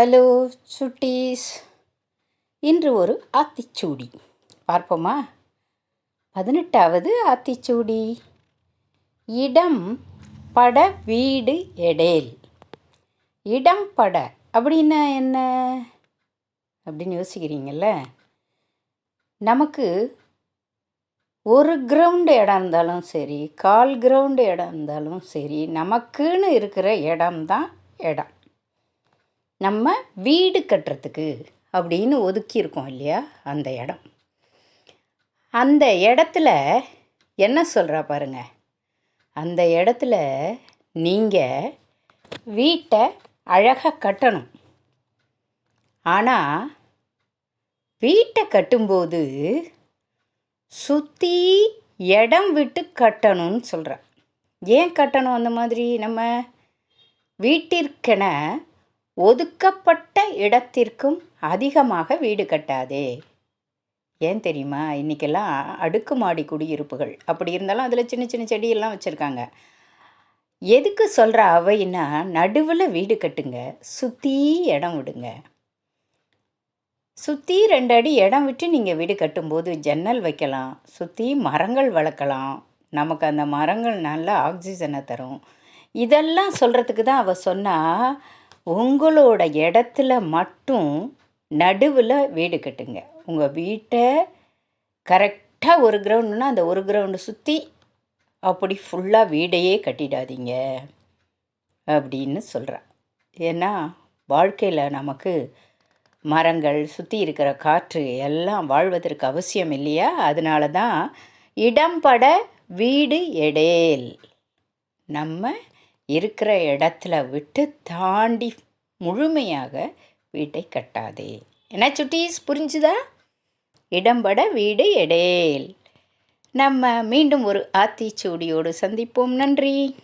Hello சுட்டீஸ் இன்று ஒரு ஆத்திச்சூடி. பார்ப்போமா? பதினெட்டாவது ஆத்திச்சூடி. இடம் பட வீடு எடேல். இடம் பட அப்படின்னா என்ன? அப்படின்னு யோசிக்கிறீங்கல்ல? நமக்கு ஒரு கிரவுண்டு இடம் இருந்தாலும் சரி கால் கிரவுண்டு இடம் இருந்தாலும் சரி நமக்குன்னு இருக்கிற இடம்தான் இடம். நம்ம வீடு கட்டுறதுக்கு அப்படின்னு ஒதுக்கியிருக்கோம் இல்லையா? அந்த இடம். அந்த இடத்துல என்ன சொல்கிறா பாருங்க. அந்த இடத்துல நீங்கள் வீட்டை அழகாக கட்டணும். ஆனால் வீட்டை கட்டும்போது சுற்றி இடம் விட்டு கட்டணும்னு சொல்கிறேன் ஏன் கட்டணும் அந்த மாதிரி நம்ம? வீட்டிற்கென ஒதுக்கப்பட்ட இடத்திற்கும் அதிகமாக வீடு கட்டாதே. ஏன் தெரியுமா? இன்றைக்கெல்லாம் அடுக்குமாடி குடியிருப்புகள். அப்படி இருந்தாலும் அதில் சின்ன சின்ன செடியெல்லாம் வச்சுருக்காங்க. எதுக்கு சொல்கிற அவைன்னா நடுவில் வீடு கட்டுங்க. சுற்றி இடம் விடுங்க. சுற்றி ரெண்டு அடி இடம் விட்டு நீங்கள் வீடு கட்டும்போது ஜன்னல் வைக்கலாம். சுற்றி மரங்கள் வளர்க்கலாம். நமக்கு அந்த மரங்கள் நல்ல ஆக்சிஜனை தரும். இதெல்லாம் சொல்கிறதுக்கு தான் அவள் சொன்னால் உங்களோட இடத்துல மட்டும் நடுவில் வீடு கட்டுங்க. உங்கள் வீட்டை கரெக்டாக ஒரு கிரவுண்டுனா அந்த ஒரு கிரவுண்டு சுற்றி அப்படி ஃபுல்லாக வீடையே கட்டிடாதீங்க அப்படின்னு சொல்கிறேன் ஏன்னா வாழ்க்கையில் நமக்கு மரங்கள் சுற்றி இருக்கிற காற்று எல்லாம் வாழ்வதற்கு அவசியம் இல்லையா? அதனால தான் இடம்பட வீடு எடேல் நம்ம இருக்கிற இடத்துல விட்டு தாண்டி முழுமையாக வீட்டை கட்டாதே. என்ன சுட்டீஸ் புரிஞ்சுதா? இடம்பட வீடு எடேல். நம்ம மீண்டும் ஒரு ஆத்திச்சூடியோடு சந்திப்போம். நன்றி.